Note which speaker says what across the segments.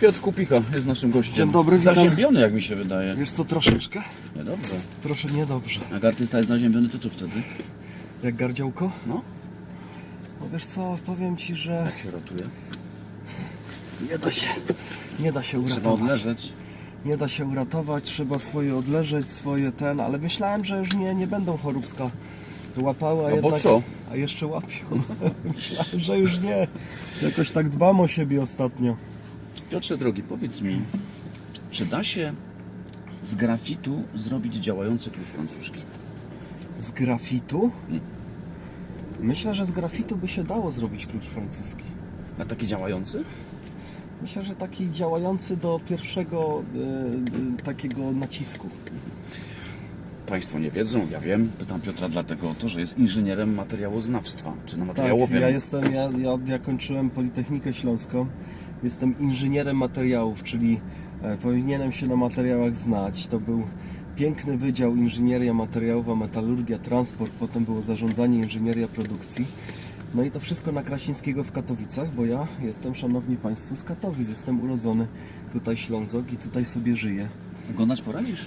Speaker 1: Piotr Kupika jest naszym gościem.
Speaker 2: Dzień dobry, witam.
Speaker 1: Zaziębiony, jak mi się wydaje.
Speaker 2: Wiesz co, troszeczkę?
Speaker 1: Nie, dobrze.
Speaker 2: Proszę niedobrze.
Speaker 1: Jak artysta jest zaziębiony, to co wtedy?
Speaker 2: Jak gardziołko?
Speaker 1: No,
Speaker 2: No wiesz co, powiem ci, że
Speaker 1: jak się rotuje?
Speaker 2: nie da się, nie da się
Speaker 1: Trzeba
Speaker 2: uratować.
Speaker 1: odleżeć.
Speaker 2: Nie da się uratować, trzeba swoje odleżeć, swoje ten, ale myślałem, że już nie, nie będą choróbska łapały, a
Speaker 1: No bo
Speaker 2: jednak...
Speaker 1: co?
Speaker 2: A jeszcze łapią. myślałem, że już nie. Jakoś tak dbam o siebie ostatnio.
Speaker 1: Piotrze drogi, powiedz mi, czy da się z grafitu zrobić działający klucz francuski?
Speaker 2: Z grafitu?
Speaker 1: Mm.
Speaker 2: Myślę, że z grafitu by się dało zrobić klucz francuski.
Speaker 1: A taki działający?
Speaker 2: Myślę, że taki działający do pierwszego e, e, takiego nacisku.
Speaker 1: Państwo nie wiedzą, ja wiem. Pytam Piotra dlatego o to, że jest inżynierem materiałoznawstwa, czy na
Speaker 2: Tak,
Speaker 1: materiałowym.
Speaker 2: ja jestem, ja, ja, ja kończyłem Politechnikę Śląską, jestem inżynierem materiałów, czyli e, powinienem się na materiałach znać. To był piękny wydział inżynieria materiałowa, metalurgia, transport, potem było zarządzanie, inżynieria produkcji. No i to wszystko na Krasińskiego w Katowicach, bo ja jestem, szanowni państwo, z Katowic. Jestem urodzony tutaj Ślązok i tutaj sobie żyję.
Speaker 1: Godać poradzisz?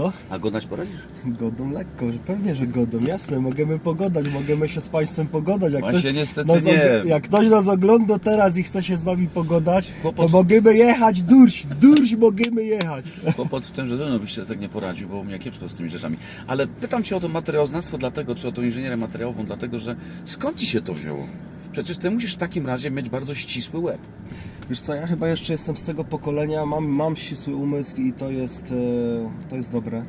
Speaker 2: Co?
Speaker 1: A godać poradzisz?
Speaker 2: Godą lekko, pewnie, że godą, jasne, możemy pogodać, możemy się z Państwem pogodać. Jak
Speaker 1: Właśnie
Speaker 2: ktoś
Speaker 1: niestety
Speaker 2: nas
Speaker 1: nie.
Speaker 2: Jak ktoś nas ogląda teraz i chce się z nami pogodać,
Speaker 1: Kłopot-
Speaker 2: to możemy jechać, durś, durś możemy jechać.
Speaker 1: Kłopot w tym, że ze mną byś się tak nie poradził, bo u mnie kiepsko z tymi rzeczami. Ale pytam Cię o to materiałoznawstwo dlatego, czy o tą inżynierię materiałową, dlatego, że skąd Ci się to wzięło? Przecież Ty musisz w takim razie mieć bardzo ścisły łeb.
Speaker 2: Wiesz co, ja chyba jeszcze jestem z tego pokolenia, mam, mam ścisły umysł i to jest, e, to jest dobre.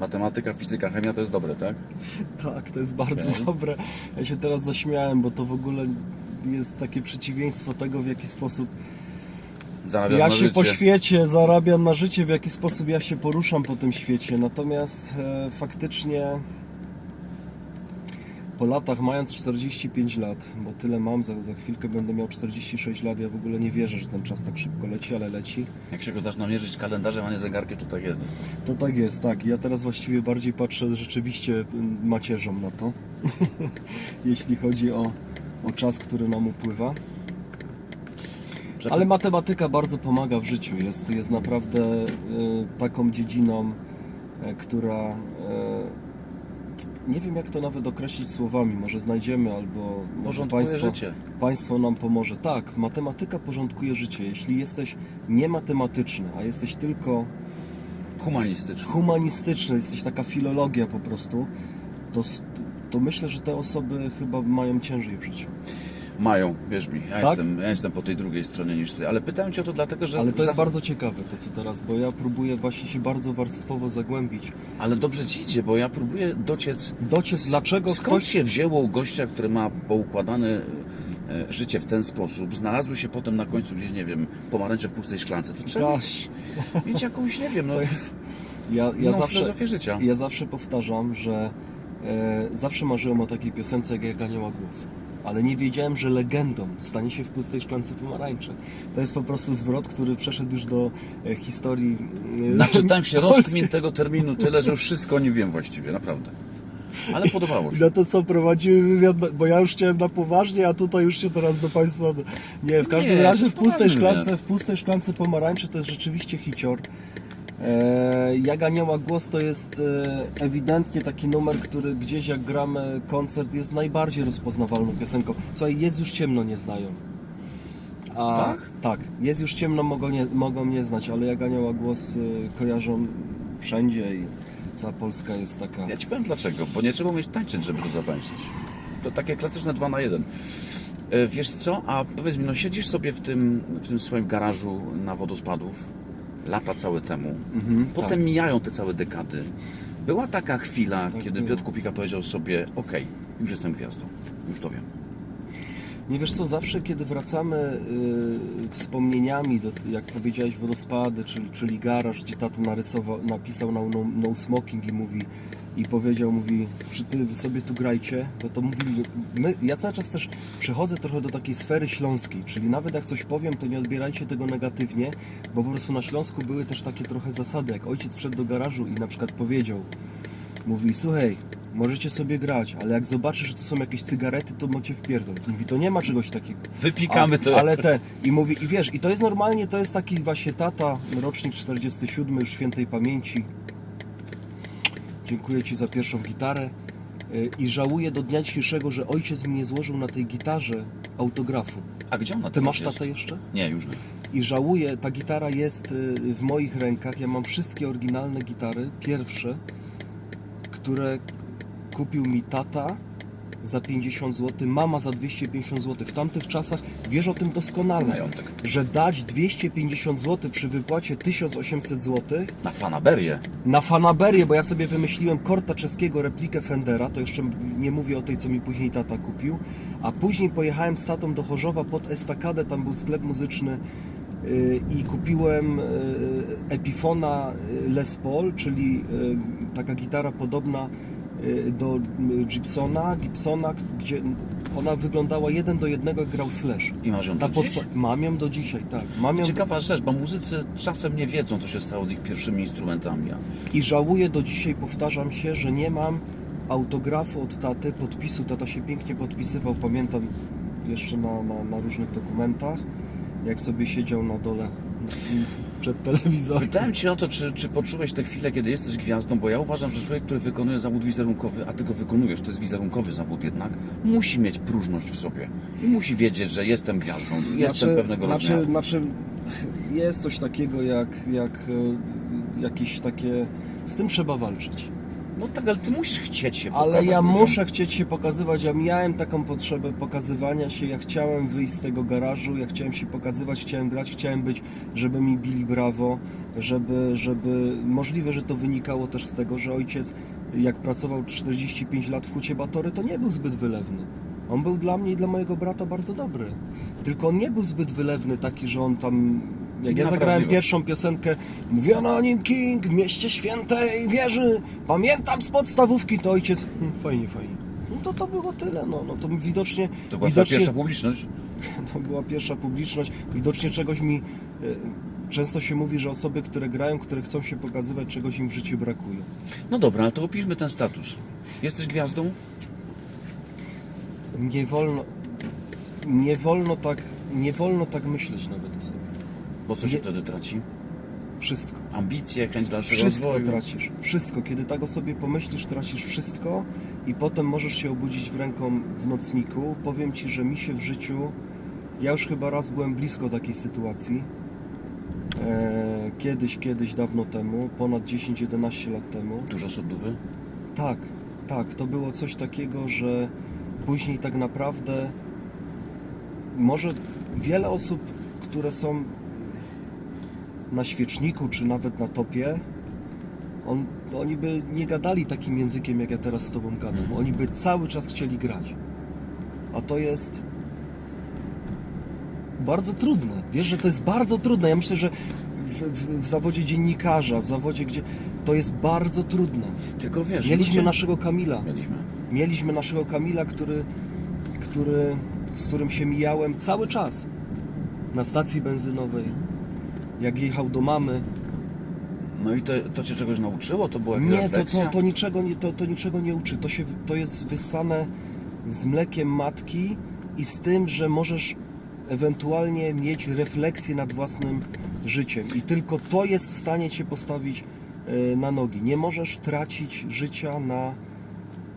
Speaker 1: Matematyka, fizyka, chemia to jest dobre, tak?
Speaker 2: Tak, to jest bardzo
Speaker 1: Okej.
Speaker 2: dobre. Ja się teraz zaśmiałem, bo to w ogóle jest takie przeciwieństwo tego, w jaki sposób
Speaker 1: Zarabiasz
Speaker 2: Ja się
Speaker 1: życie.
Speaker 2: po świecie zarabiam na życie, w jaki sposób ja się poruszam po tym świecie. Natomiast e, faktycznie po latach, mając 45 lat, bo tyle mam, za, za chwilkę będę miał 46 lat, ja w ogóle nie wierzę, że ten czas tak szybko leci, ale leci.
Speaker 1: Jak się go zaczyna mierzyć kalendarzem, a nie zegarkiem, to tak jest.
Speaker 2: To tak jest, tak. Ja teraz właściwie bardziej patrzę rzeczywiście mm, macierzą na to, jeśli chodzi o, o czas, który nam upływa. Ale matematyka bardzo pomaga w życiu. Jest, jest naprawdę e, taką dziedziną, e, która e, nie wiem jak to nawet określić słowami. Może znajdziemy albo może
Speaker 1: Porządkuje
Speaker 2: państwo,
Speaker 1: życie.
Speaker 2: państwo nam pomoże. Tak, matematyka porządkuje życie. Jeśli jesteś niematematyczny, a jesteś tylko
Speaker 1: Humanistyczny.
Speaker 2: humanistyczny, jesteś taka filologia po prostu, to, to myślę, że te osoby chyba mają ciężej w życiu.
Speaker 1: Mają, wierz mi. Ja,
Speaker 2: Tak?
Speaker 1: jestem, ja jestem po tej drugiej stronie niż Ty. Ale pytałem Cię o to dlatego, że...
Speaker 2: Ale to jest bardzo ciekawe to co teraz, bo ja próbuję właśnie się bardzo warstwowo zagłębić.
Speaker 1: Ale dobrze Ci idzie, bo ja próbuję dociec...
Speaker 2: Dociec, dlaczego
Speaker 1: Skąd
Speaker 2: ktoś...
Speaker 1: się wzięło u gościa, który ma poukładane e, życie w ten sposób, znalazły się potem na końcu gdzieś, nie wiem, pomarańcze w pustej szklance, to trzeba mieć, mieć jakąś, nie wiem, no,
Speaker 2: To jest... Ja, ja,
Speaker 1: inną
Speaker 2: zawsze,
Speaker 1: życia.
Speaker 2: ja zawsze powtarzam, że e, zawsze marzyłem o takiej piosence Jak Anioła Głos. Ale nie wiedziałem, że legendą stanie się w pustej szklance pomarańcze. To jest po prostu zwrot, który przeszedł już do e, historii. e,
Speaker 1: Naczytałem się rozkmin tego terminu tyle, że już wszystko nie wiem właściwie, naprawdę. Ale podobało się.
Speaker 2: No to co, prowadzimy wywiad, na- bo ja już chciałem na poważnie, a tutaj już się teraz do Państwa... Nie, w każdym
Speaker 1: Nie,
Speaker 2: razie w pustej szklance, w pustej szklance pomarańczy to jest rzeczywiście hicior. E, jak Anioła Głos to jest e, ewidentnie taki numer, który gdzieś jak gramy koncert jest najbardziej rozpoznawalną piosenką. Słuchaj, jest już ciemno, nie znają. A,
Speaker 1: Tak?
Speaker 2: Tak, jest już ciemno, mogą nie, mogą nie znać, ale jak Anioła Głos e, kojarzą wszędzie i cała Polska jest taka...
Speaker 1: Ja Ci powiem dlaczego, bo nie trzeba umieć tańczyć, żeby to zatańczyć. To takie klasyczne 2 na 1. E, Wiesz co, a powiedz mi, no siedzisz sobie w tym, w tym swoim garażu na wodospadów, lata całe temu, potem
Speaker 2: tak.
Speaker 1: mijają te całe dekady. Była taka chwila,
Speaker 2: Tak
Speaker 1: kiedy
Speaker 2: było.
Speaker 1: Piotr Kupika powiedział sobie, okej, już jestem gwiazdą, już to wiem.
Speaker 2: Nie wiesz co, zawsze kiedy wracamy y, wspomnieniami, do, jak powiedziałeś, wodospady, czyli, czyli garaż, gdzie tato narysował, napisał na no, no smoking i mówi i powiedział, mówi, przy ty wy sobie tu grajcie, bo to mówili, my, ja cały czas też przechodzę trochę do takiej sfery śląskiej, czyli nawet jak coś powiem, to nie odbierajcie tego negatywnie, bo po prostu na Śląsku były też takie trochę zasady, jak ojciec wszedł do garażu i na przykład powiedział, Mówi, słuchaj, możecie sobie grać, ale jak zobaczysz, że to są jakieś cygarety, to macie wpierdol. Mówi, to nie ma czegoś takiego.
Speaker 1: Wypikamy to.
Speaker 2: Ale te, i mówi, i wiesz, i to jest normalnie, to jest taki właśnie tata, rocznik 47, już świętej pamięci. Dziękuję Ci za pierwszą gitarę. Y, I żałuję do dnia dzisiejszego, że ojciec mi nie złożył na tej gitarze autografu.
Speaker 1: A gdzie ona
Speaker 2: Ty masz
Speaker 1: jest?
Speaker 2: tatę jeszcze?
Speaker 1: Nie, już nie.
Speaker 2: I żałuję, ta gitara jest y, w moich rękach. Ja mam wszystkie oryginalne gitary, pierwsze, które kupił mi tata za 50 zł, mama za 250 zł. W tamtych czasach wiesz o tym doskonale,
Speaker 1: Majątek.
Speaker 2: że dać 250 zł przy wypłacie 1800 zł
Speaker 1: Na fanaberię.
Speaker 2: na fanaberię, bo ja sobie wymyśliłem korta czeskiego, replikę Fendera, to jeszcze nie mówię o tej, co mi później tata kupił, a później pojechałem z tatą do Chorzowa pod Estakadę, tam był sklep muzyczny yy, i kupiłem yy, Epifona yy, Les Paul, czyli yy, taka gitara podobna do yy, Gibsona, Gibsona, gdzie ona wyglądała jeden do jednego, jak grał Slash.
Speaker 1: I masz ją do dziś?
Speaker 2: podpa- Mam ją do dzisiaj, tak. Mam ją
Speaker 1: Ciekawa rzecz, bo muzycy czasem nie wiedzą, co się stało z ich pierwszymi instrumentami.
Speaker 2: I żałuję do dzisiaj, powtarzam się, że nie mam autografu od taty, podpisu. Tata się pięknie podpisywał, pamiętam jeszcze na, na, na różnych dokumentach, jak sobie siedział na dole przed telewizorem.
Speaker 1: Pytałem Cię o to, czy, czy poczułeś tę chwilę, kiedy jesteś gwiazdą, bo ja uważam, że człowiek, który wykonuje zawód wizerunkowy, a Ty go wykonujesz, to jest wizerunkowy zawód jednak, musi mieć próżność w sobie i musi wiedzieć, że jestem gwiazdą, jestem pewnego
Speaker 2: znaczy,
Speaker 1: rodzaju.
Speaker 2: znaczy, jest coś takiego jak, jak e, jakieś takie... Z tym trzeba walczyć.
Speaker 1: No tak, ale Ty musisz chcieć się
Speaker 2: Ale
Speaker 1: pokazać
Speaker 2: ja
Speaker 1: ludziom.
Speaker 2: muszę chcieć się pokazywać. Ja miałem taką potrzebę pokazywania się. Ja chciałem wyjść z tego garażu, ja chciałem się pokazywać, chciałem grać, chciałem być, żeby mi bili brawo, żeby, żeby. Możliwe, że to wynikało też z tego, że ojciec, jak pracował 45 lat w Hucie Batory, to nie był zbyt wylewny. On był dla mnie i dla mojego brata bardzo dobry. Tylko on nie był zbyt wylewny, taki, że on tam. Jak ja zagrałem pierwszą piosenkę, mówiono o nim King w mieście świętej wieży, pamiętam z podstawówki, to ojciec, "Hmm, fajnie, fajnie. No to to było tyle, no, no to widocznie,
Speaker 1: To była
Speaker 2: widocznie
Speaker 1: pierwsza publiczność?
Speaker 2: to była pierwsza publiczność, widocznie czegoś mi, e, często się mówi, że osoby, które grają, które chcą się pokazywać, czegoś im w życiu brakuje.
Speaker 1: No dobra, ale to opiszmy ten status. Jesteś gwiazdą?
Speaker 2: Nie wolno, nie wolno tak, nie wolno tak myśleć nawet o sobie.
Speaker 1: Bo co się
Speaker 2: Nie-
Speaker 1: wtedy traci?
Speaker 2: Wszystko.
Speaker 1: Ambicje, chęć dalszego
Speaker 2: Wszystko
Speaker 1: rozwoju.
Speaker 2: tracisz. Wszystko. Kiedy tak o sobie pomyślisz, tracisz wszystko i potem możesz się obudzić w ręką w nocniku. Powiem Ci, że mi się w życiu... Ja już chyba raz byłem blisko takiej sytuacji. E, kiedyś, kiedyś, dawno temu, ponad 10-11 lat temu.
Speaker 1: Dużo sodówy?
Speaker 2: Tak, tak, to było coś takiego, że później tak naprawdę może wiele osób, które są na świeczniku czy nawet na topie, on, oni by nie gadali takim językiem, jak ja teraz z Tobą gadam.
Speaker 1: Mhm.
Speaker 2: Oni by cały czas chcieli grać. A to jest bardzo trudne. Wiesz, że to jest bardzo trudne. Ja myślę, że w, w, w zawodzie dziennikarza, w zawodzie, gdzie to jest bardzo trudne.
Speaker 1: Tylko wiesz...
Speaker 2: Mieliśmy
Speaker 1: ludzie-
Speaker 2: naszego Kamila.
Speaker 1: Mieliśmy.
Speaker 2: Mieliśmy naszego Kamila, który, który, z którym się mijałem cały czas na stacji benzynowej. Jak jechał do mamy.
Speaker 1: No i to, to Cię czegoś nauczyło? To była jakaś
Speaker 2: Nie, to,
Speaker 1: refleksja?
Speaker 2: to, to, niczego, nie, to, to niczego nie uczy. To, się, to jest wyssane z mlekiem matki i z tym, że możesz ewentualnie mieć refleksję nad własnym życiem. I tylko to jest w stanie Cię postawić e, na nogi. Nie możesz tracić życia na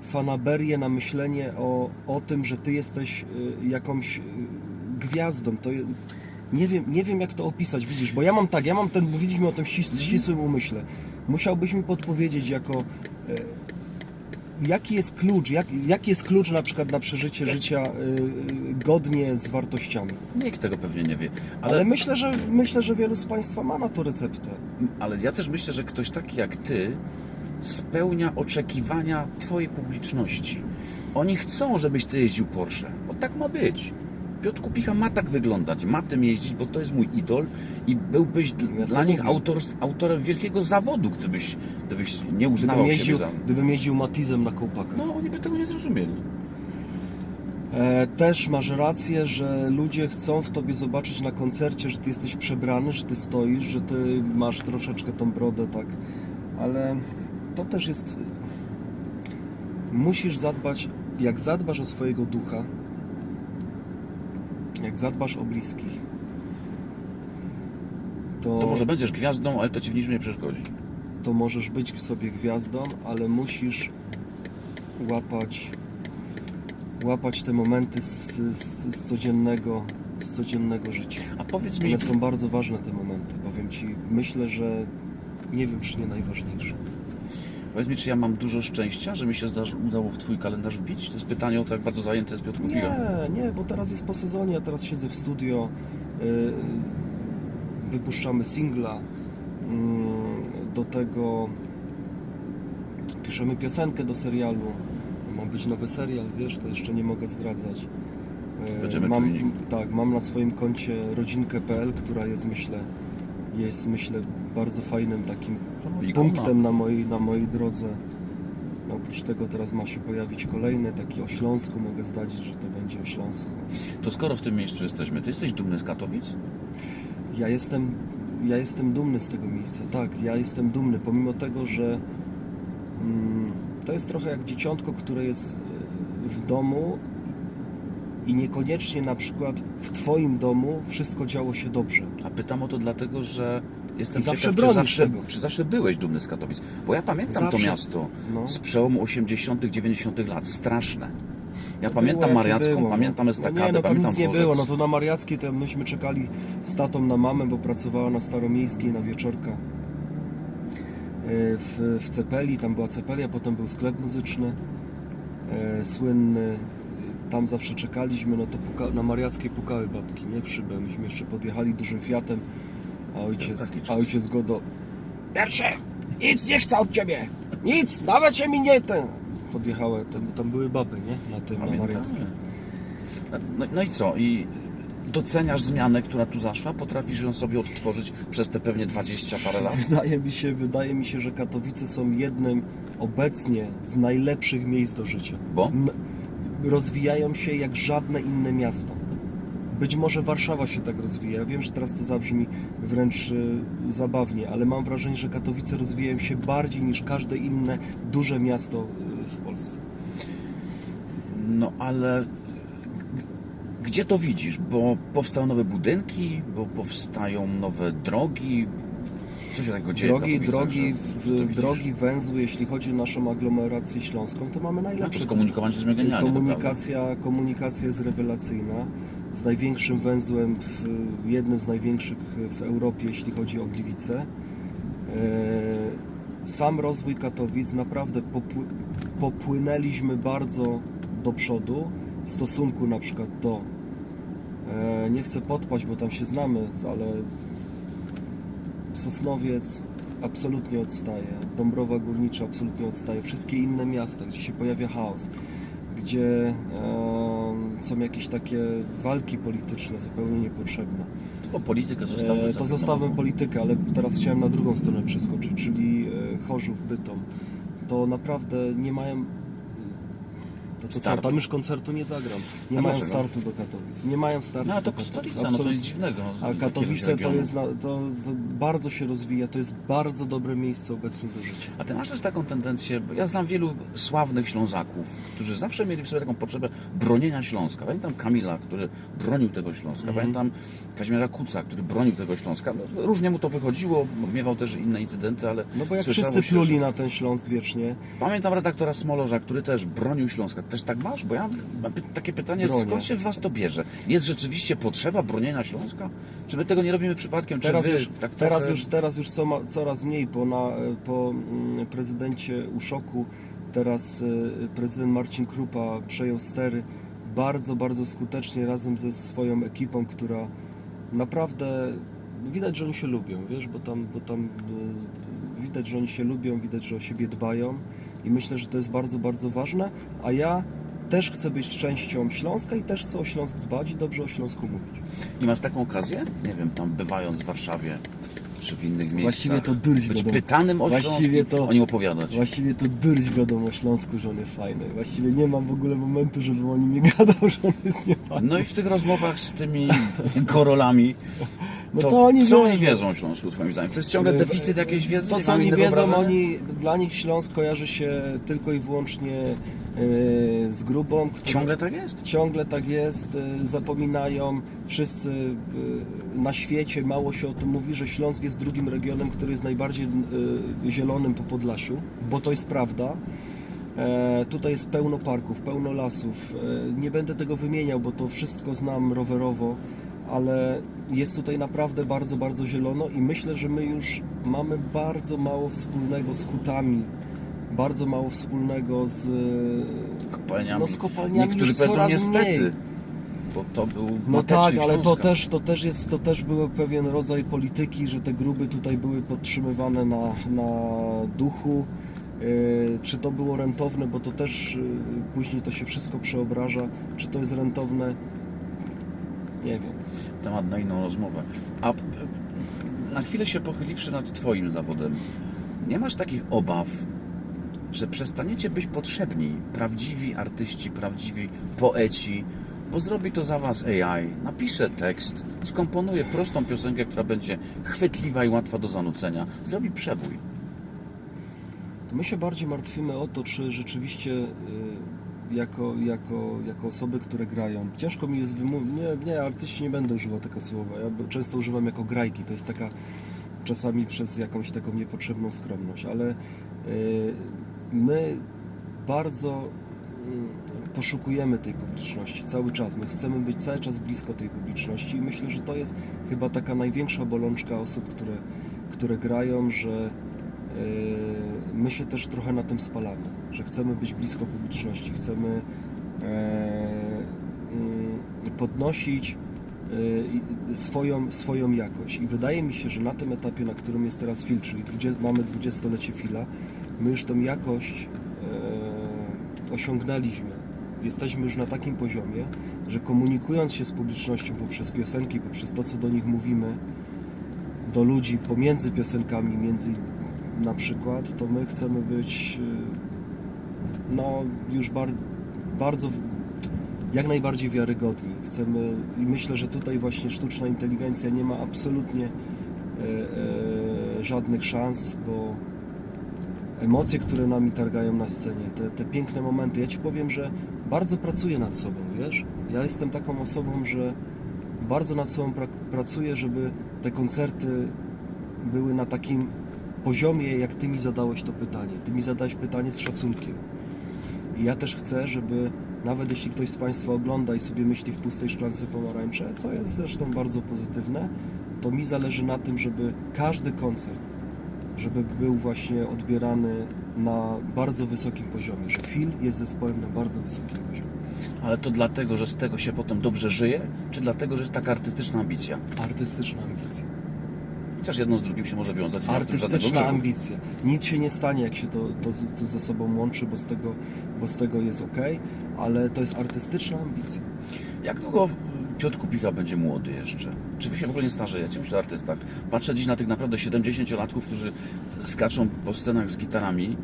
Speaker 2: fanaberię, na myślenie o, o tym, że Ty jesteś e, jakąś e, gwiazdą. To je, nie, wiem, nie wiem, jak to opisać, widzisz, bo ja mam tak, ja mam ten, mówiliśmy o tym ścis, ścisłym umyśle. Musiałbyś mi podpowiedzieć jako... E, Jaki jest klucz? Jak, jaki jest klucz na przykład na przeżycie życia e, godnie z wartościami?
Speaker 1: Nikt tego pewnie nie wie.
Speaker 2: Ale,
Speaker 1: Ale,
Speaker 2: myślę, że myślę, że wielu z Państwa ma na to receptę.
Speaker 1: ale ja też myślę, że ktoś taki jak Ty spełnia oczekiwania Twojej publiczności. Oni chcą, żebyś Ty jeździł Porsche. Bo tak ma być. Piotr Kupicha ma tak wyglądać, ma tym jeździć, bo to jest mój idol i byłbyś
Speaker 2: Ja
Speaker 1: dla nich autor, autorem wielkiego zawodu, gdybyś, gdybyś nie uznawał
Speaker 2: Gdybym
Speaker 1: siebie
Speaker 2: jeździł,
Speaker 1: za...
Speaker 2: gdybym jeździł Matizem na kołpakach.
Speaker 1: No, oni by tego nie zrozumieli.
Speaker 2: E, też masz rację, że ludzie chcą w tobie zobaczyć na koncercie, że ty jesteś przebrany, że ty stoisz, że ty masz troszeczkę tą brodę, tak. Ale to też jest. musisz zadbać, jak zadbasz o swojego ducha, jak zadbasz o bliskich, to,
Speaker 1: To może będziesz gwiazdą, ale to ci w niczym nie przeszkodzi.
Speaker 2: to możesz być sobie gwiazdą, ale musisz łapać, łapać te momenty z, z, z, codziennego, z codziennego życia.
Speaker 1: A powiedz mi,
Speaker 2: One są bardzo ważne te momenty, powiem Ci. Myślę, że nie wiem, czy nie najważniejsze.
Speaker 1: Powiedz mi, czy ja mam dużo szczęścia, że mi się zdarzy, udało w twój kalendarz wbić? To jest pytanie o to, jak bardzo zajęty jest Piotr Kupiga.
Speaker 2: Nie, nie, bo teraz jest po sezonie, teraz siedzę w studio, yy, wypuszczamy singla, yy, do tego piszemy piosenkę do serialu, ma być nowy serial, wiesz, to jeszcze nie mogę zdradzać. Yy,
Speaker 1: Będziemy
Speaker 2: mam,
Speaker 1: czujni.
Speaker 2: Tak, mam na swoim koncie rodzinkę.pl, która jest myślę, jest myślę bardzo fajnym takim
Speaker 1: O, ikona.
Speaker 2: punktem na mojej, na mojej drodze. Oprócz tego teraz ma się pojawić kolejny, taki o Śląsku, mogę zdradzić, że to będzie o Śląsku.
Speaker 1: To skoro w tym miejscu jesteśmy, ty jesteś dumny z Katowic?
Speaker 2: Ja jestem, ja jestem dumny z tego miejsca, tak, ja jestem dumny, pomimo tego, że mm, to jest trochę jak dzieciątko, które jest y, w domu i niekoniecznie na przykład w Twoim domu wszystko działo się dobrze.
Speaker 1: A pytam o to dlatego, że jestem
Speaker 2: I zawsze
Speaker 1: ciekaw, czy zawsze,
Speaker 2: tego.
Speaker 1: czy zawsze byłeś dumny z Katowic. Bo ja pamiętam to
Speaker 2: Zawsze.
Speaker 1: miasto
Speaker 2: No.
Speaker 1: z przełomu 80., 90. lat. Straszne. Ja
Speaker 2: Było,
Speaker 1: pamiętam
Speaker 2: jakie
Speaker 1: Mariacką,
Speaker 2: było, no.
Speaker 1: pamiętam
Speaker 2: no
Speaker 1: estakadę,
Speaker 2: nie, no to
Speaker 1: pamiętam
Speaker 2: nic nie
Speaker 1: dworzec.
Speaker 2: było, no to na Mariackiej to myśmy czekali z tatą na mamę, bo pracowała na Staromiejskiej, na Wieczorka e, w, w Cepeli, tam była Cepelia, potem był sklep muzyczny e, słynny, tam zawsze czekaliśmy, no to puka, na Mariackiej pukały babki, nie w szybę, myśmy jeszcze podjechali dużym Fiatem, ojciec, ojciec go do... Pierwsze, nic nie chcę od Ciebie, nic, nawet się mi nie ten... Podjechały, tam, tam były baby, nie, na tym, na. Mariackiej.
Speaker 1: No, no i co? I doceniasz zmianę, która tu zaszła? Potrafisz ją sobie odtworzyć przez te pewnie 20 parę lat?
Speaker 2: Wydaje mi się, wydaje mi się, że Katowice są jednym obecnie z najlepszych miejsc do życia.
Speaker 1: Bo?
Speaker 2: Rozwijają się jak żadne inne miasto. Być może Warszawa się tak rozwija. Ja wiem, że teraz to zabrzmi wręcz y, zabawnie, ale mam wrażenie, że Katowice rozwijają się bardziej niż każde inne duże miasto y, w Polsce.
Speaker 1: No ale gdzie to widzisz? Bo powstają nowe budynki, bo powstają nowe drogi. Co się takiego dzieje?
Speaker 2: Drogi, drogi, w, drogi, węzły, jeśli chodzi o naszą aglomerację śląską, to mamy
Speaker 1: No,
Speaker 2: najlepsze.
Speaker 1: to skomunikowanie jest genialnie. to prawda.
Speaker 2: Komunikacja, komunikacja jest rewelacyjna. Z największym węzłem, w, jednym z największych w Europie, jeśli chodzi o Gliwice. E, Sam rozwój Katowic naprawdę popły, popłynęliśmy bardzo do przodu w stosunku na przykład do. e, Nie chcę podpaść, bo tam się znamy, ale Sosnowiec absolutnie odstaje, Dąbrowa Górnicza absolutnie odstaje, wszystkie inne miasta, gdzie się pojawia chaos, gdzie są jakieś takie walki polityczne zupełnie niepotrzebne.
Speaker 1: Bo politykę zostawmy.
Speaker 2: E, to zostawmy politykę, ale teraz chciałem na drugą stronę przeskoczyć, czyli e, Chorzów, Bytom. To naprawdę nie mają... Co,
Speaker 1: Startu.
Speaker 2: tam już koncertu nie zagram. Nie
Speaker 1: A
Speaker 2: mają
Speaker 1: dlaczego?
Speaker 2: startu do Katowic. Nie mają startu
Speaker 1: No ale
Speaker 2: do
Speaker 1: to
Speaker 2: Katowic.
Speaker 1: stolica, no to
Speaker 2: Absolutnie.
Speaker 1: nic dziwnego.
Speaker 2: A
Speaker 1: Jakiegoś
Speaker 2: Katowice to jest, na, to, to bardzo się rozwija, to jest bardzo dobre miejsce obecnie do życia.
Speaker 1: A ty masz też taką tendencję, bo ja znam wielu sławnych Ślązaków, którzy zawsze mieli w sobie taką potrzebę bronienia Śląska. Pamiętam Kamila, który bronił tego Śląska.
Speaker 2: Mhm.
Speaker 1: Pamiętam Kazimierza Kuca, który bronił tego Śląska. No, różnie mu to wychodziło, miewał też inne incydenty, ale
Speaker 2: No bo jak
Speaker 1: słyszało
Speaker 2: wszyscy
Speaker 1: się,
Speaker 2: pluli
Speaker 1: że-
Speaker 2: na ten Śląsk wiecznie,
Speaker 1: Pamiętam redaktora Smolorza, który też bronił Śląska. Też tak masz? Bo ja mam takie pytanie,
Speaker 2: Bronię.
Speaker 1: skąd się w was to bierze? Jest rzeczywiście potrzeba bronienia Śląska? Czy my tego nie robimy przypadkiem?
Speaker 2: Teraz,
Speaker 1: Czy wy,
Speaker 2: już,
Speaker 1: tak
Speaker 2: teraz,
Speaker 1: trochę-
Speaker 2: już, teraz już co ma, coraz mniej po, na, po mm, prezydencie Uszoku, teraz y, prezydent Marcin Krupa przejął stery bardzo, bardzo skutecznie razem ze swoją ekipą, która naprawdę widać, że oni się lubią, wiesz, bo tam, bo tam y, widać, że oni się lubią, widać, że o siebie dbają i myślę, że to jest bardzo, bardzo ważne, a ja też chcę być częścią Śląska i też chcę o Śląsk dbać i dobrze o Śląsku mówić.
Speaker 1: I masz taką okazję? Nie wiem, tam bywając w Warszawie czy w innych miejscach.
Speaker 2: Właściwie to durć
Speaker 1: Być
Speaker 2: do-
Speaker 1: pytanym o
Speaker 2: Właściwie
Speaker 1: Śląsku,
Speaker 2: to-
Speaker 1: o nim opowiadać.
Speaker 2: Właściwie to durć gadał o Śląsku, że on jest fajny. Właściwie nie mam w ogóle momentu, żeby o nim nie gadał, że on jest niefajny.
Speaker 1: No i w tych rozmowach z tymi korolami,
Speaker 2: No
Speaker 1: to,
Speaker 2: to oni
Speaker 1: co
Speaker 2: wiedzą.
Speaker 1: oni wiedzą o Śląsku, twoim zdaniem? To jest ciągle deficyt jakiejś wiedzy?
Speaker 2: To,
Speaker 1: Nie
Speaker 2: co
Speaker 1: mam
Speaker 2: oni
Speaker 1: innego
Speaker 2: wiedzą,
Speaker 1: wrażenia?
Speaker 2: oni, dla nich Śląsk kojarzy się tylko i wyłącznie z grubą. która-
Speaker 1: Ciągle tak jest?
Speaker 2: Ciągle tak jest, y, zapominają wszyscy y, na świecie, mało się o tym mówi, że Śląsk jest drugim regionem, który jest najbardziej y, zielonym po Podlasiu, bo to jest prawda. E, Tutaj jest pełno parków, pełno lasów. E, Nie będę tego wymieniał, bo to wszystko znam rowerowo, ale jest tutaj naprawdę bardzo, bardzo zielono i myślę, że my już mamy bardzo mało wspólnego z hutami, bardzo mało wspólnego z
Speaker 1: Kopalniami.
Speaker 2: No z kopalniami
Speaker 1: Niektórzy powiedzą niestety,
Speaker 2: mniej.
Speaker 1: bo to był
Speaker 2: No tak, ale to też, to też jest, to też był pewien rodzaj polityki, że te gruby tutaj były podtrzymywane na, na duchu. Yy, Czy to było rentowne, bo to też yy, później to się wszystko przeobraża. Czy to jest rentowne? Nie wiem.
Speaker 1: temat na inną rozmowę. A p- na chwilę się pochyliwszy nad Twoim zawodem, nie masz takich obaw, że przestaniecie być potrzebni prawdziwi artyści, prawdziwi poeci, bo zrobi to za Was AI, napisze tekst, skomponuje prostą piosenkę, która będzie chwytliwa i łatwa do zanucenia, zrobi przebój.
Speaker 2: My się bardziej martwimy o to, czy rzeczywiście y, jako, jako, jako osoby, które grają. Ciężko mi jest wymówić. Nie, nie, artyści nie będę używał tego słowa. Ja często używam jako grajki. To jest taka czasami przez jakąś taką niepotrzebną skromność, ale y, my bardzo y, poszukujemy tej publiczności cały czas. My chcemy być cały czas blisko tej publiczności i myślę, że to jest chyba taka największa bolączka osób, które, które grają, że Yy, my się też trochę na tym spalamy, że chcemy być blisko publiczności, chcemy e, mm, podnosić e, swoją, swoją jakość. I wydaje mi się, że na tym etapie, na którym jest teraz Fil, czyli 20, mamy 20-lecie Fila, my już tą jakość e, osiągnęliśmy. Jesteśmy już na takim poziomie, że komunikując się z publicznością poprzez piosenki, poprzez to, co do nich mówimy, do ludzi pomiędzy piosenkami, między na przykład, to my chcemy być y, no już bar, bardzo jak najbardziej wiarygodni. Chcemy i myślę, że tutaj właśnie sztuczna inteligencja nie ma absolutnie e, e, żadnych szans, bo emocje, które nami targają na scenie, te, te piękne momenty. Ja Ci powiem, że bardzo pracuję nad sobą, wiesz? Ja jestem taką osobą, że bardzo nad sobą pra pracuję, żeby te koncerty były na takim poziomie, jak Ty mi zadałeś to pytanie. Ty mi zadałeś pytanie z szacunkiem. I ja też chcę, żeby nawet jeśli ktoś z Państwa ogląda i sobie myśli w pustej szklance pomarańcze, co jest zresztą bardzo pozytywne, to mi zależy na tym, żeby każdy koncert, żeby był właśnie odbierany na bardzo wysokim poziomie, że Phil jest zespołem na bardzo wysokim poziomie.
Speaker 1: Ale to dlatego, że z tego się potem dobrze żyje, czy dlatego, że jest taka artystyczna ambicja?
Speaker 2: Artystyczna ambicja.
Speaker 1: Chociaż jedno z drugim się może wiązać.
Speaker 2: Artystyczna ambicja. Nic się nie stanie, jak się to, to, to ze sobą łączy, bo z tego, bo z tego jest ok, ale to jest artystyczna ambicja.
Speaker 1: Jak długo Piotr Kupicha będzie młody jeszcze? Czy wy się w ogóle nie starzejecie? O artystach. Patrzę dziś na tych naprawdę 70-latków, którzy skaczą po scenach z gitarami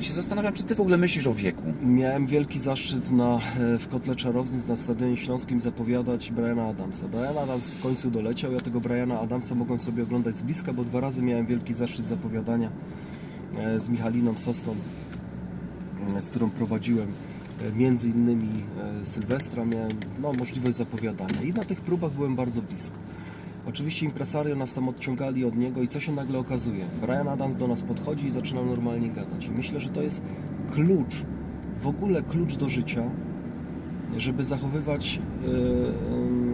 Speaker 1: i się zastanawiam, czy ty w ogóle myślisz o wieku?
Speaker 2: Miałem wielki zaszczyt na, e, w Kotle Czarownic na Stadionie Śląskim zapowiadać Briana Adamsa. Brian Adams w końcu doleciał. Ja tego Briana Adamsa mogłem sobie oglądać z bliska, bo dwa razy miałem wielki zaszczyt zapowiadania e, z Michaliną Sosną, e, z którą prowadziłem między innymi e, Sylwestra. Miałem no, możliwość zapowiadania i na tych próbach byłem bardzo blisko. Oczywiście impresario nas tam odciągali od niego i co się nagle okazuje? Brian Adams do nas podchodzi i zaczyna normalnie gadać. I myślę, że to jest klucz, w ogóle klucz do życia, żeby zachowywać yy, yy,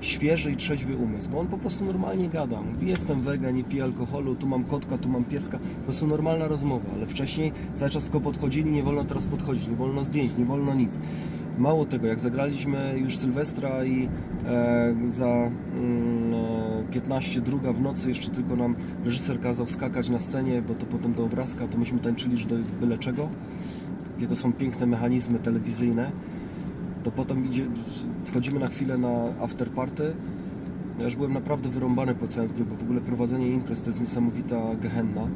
Speaker 2: świeży i trzeźwy umysł, bo on po prostu normalnie gada. Mówi, jestem wega, nie piję alkoholu, tu mam kotka, tu mam pieska. Po prostu normalna rozmowa, ale wcześniej cały czas tylko podchodzili, nie wolno teraz podchodzić, nie wolno zdjęć, nie wolno nic. Mało tego, jak zagraliśmy już Sylwestra i e, za mm, e, 15 druga w nocy jeszcze tylko nam reżyser kazał skakać na scenie, bo to potem do obrazka, to myśmy tańczyli już do byle czego. Jakie to są piękne mechanizmy telewizyjne. To potem idzie, wchodzimy na chwilę na after party. Ja już byłem naprawdę wyrąbany po całym dniu, bo w ogóle prowadzenie imprez to jest niesamowita gehenna.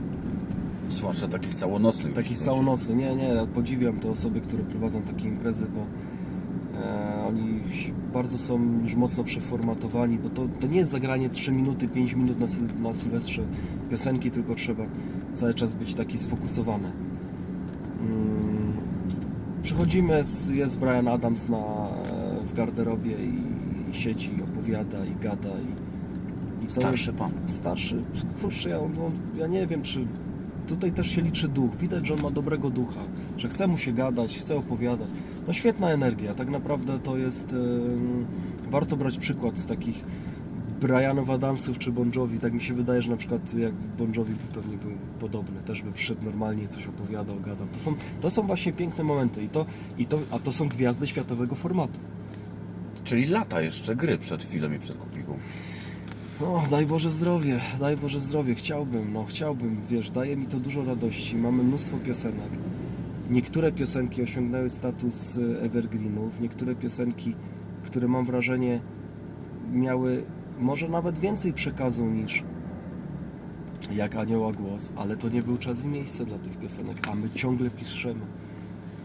Speaker 1: Zwłaszcza takich całonocnych.
Speaker 2: Takich całonocnych. Nie, nie, ja podziwiam te osoby, które prowadzą takie imprezy, bo e, oni bardzo są już mocno przeformatowani, bo to, to nie jest zagranie 3 minuty, 5 minut na, syl, na Sylwestrze piosenki, tylko trzeba cały czas być taki sfokusowany. Mm, Przychodzimy, z- jest Brian Adams na, w garderobie i, i siedzi, i opowiada, i gada. I, i to
Speaker 1: Starszy pan.
Speaker 2: Starszy, kurczę, ja, on, ja nie wiem, czy tutaj też się liczy duch. Widać, że on ma dobrego ducha, że chce mu się gadać, chce opowiadać. No świetna energia, tak naprawdę to jest... em, warto brać przykład z takich Brianów Adamsów czy Bon Jovi. Tak mi się wydaje, że na przykład jak Bon Jovi by pewnie był podobny, też by przyszedł normalnie, coś opowiadał, gadał. To są, to są właśnie piękne momenty i to, i to, a to są gwiazdy światowego formatu.
Speaker 1: Czyli lata jeszcze gry przed filmem i przed Kupiką.
Speaker 2: No, daj Boże zdrowie, daj Boże zdrowie, chciałbym, no chciałbym, wiesz, daje mi to dużo radości, mamy mnóstwo piosenek. Niektóre piosenki osiągnęły status y, evergreenów, niektóre piosenki, które mam wrażenie miały może nawet więcej przekazu niż jak Anioła Głos, ale to nie był czas i miejsce dla tych piosenek, a my ciągle piszemy.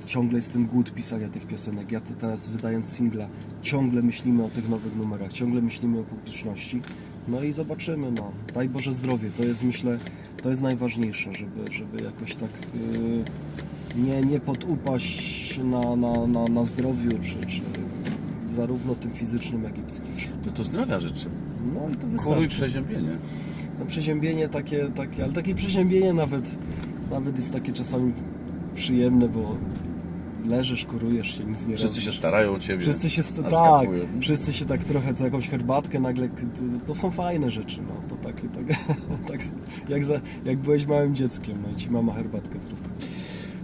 Speaker 2: Ciągle jest ten głód pisania tych piosenek. Ja te- teraz wydając singla, ciągle myślimy o tych nowych numerach, ciągle myślimy o publiczności. No i zobaczymy, no. Daj Boże zdrowie, to jest myślę, to jest najważniejsze, żeby, żeby jakoś tak yy, nie, nie podupaść na, na, na, na zdrowiu, czy, czy zarówno tym fizycznym, jak i psychicznym.
Speaker 1: No to zdrowia życzę.
Speaker 2: No to
Speaker 1: Kuruj przeziębienie.
Speaker 2: No przeziębienie takie, takie, ale takie przeziębienie nawet, nawet jest takie czasami przyjemne, bo leżysz, kurujesz się, nic nie
Speaker 1: Wszyscy się
Speaker 2: robisz.
Speaker 1: starają o ciebie.
Speaker 2: Wszyscy się st- tak, wszyscy się tak trochę co jakąś herbatkę nagle, k- to- to są fajne rzeczy, no to takie, tak, tak jak, za, jak byłeś małym dzieckiem, no i ci mama herbatkę zrobi.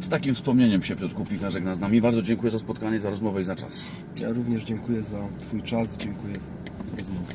Speaker 1: Z takim wspomnieniem się Piotr Kupika żegna z nami. Bardzo dziękuję za spotkanie, za rozmowę i za czas.
Speaker 2: Ja również dziękuję za twój czas, dziękuję za rozmowę.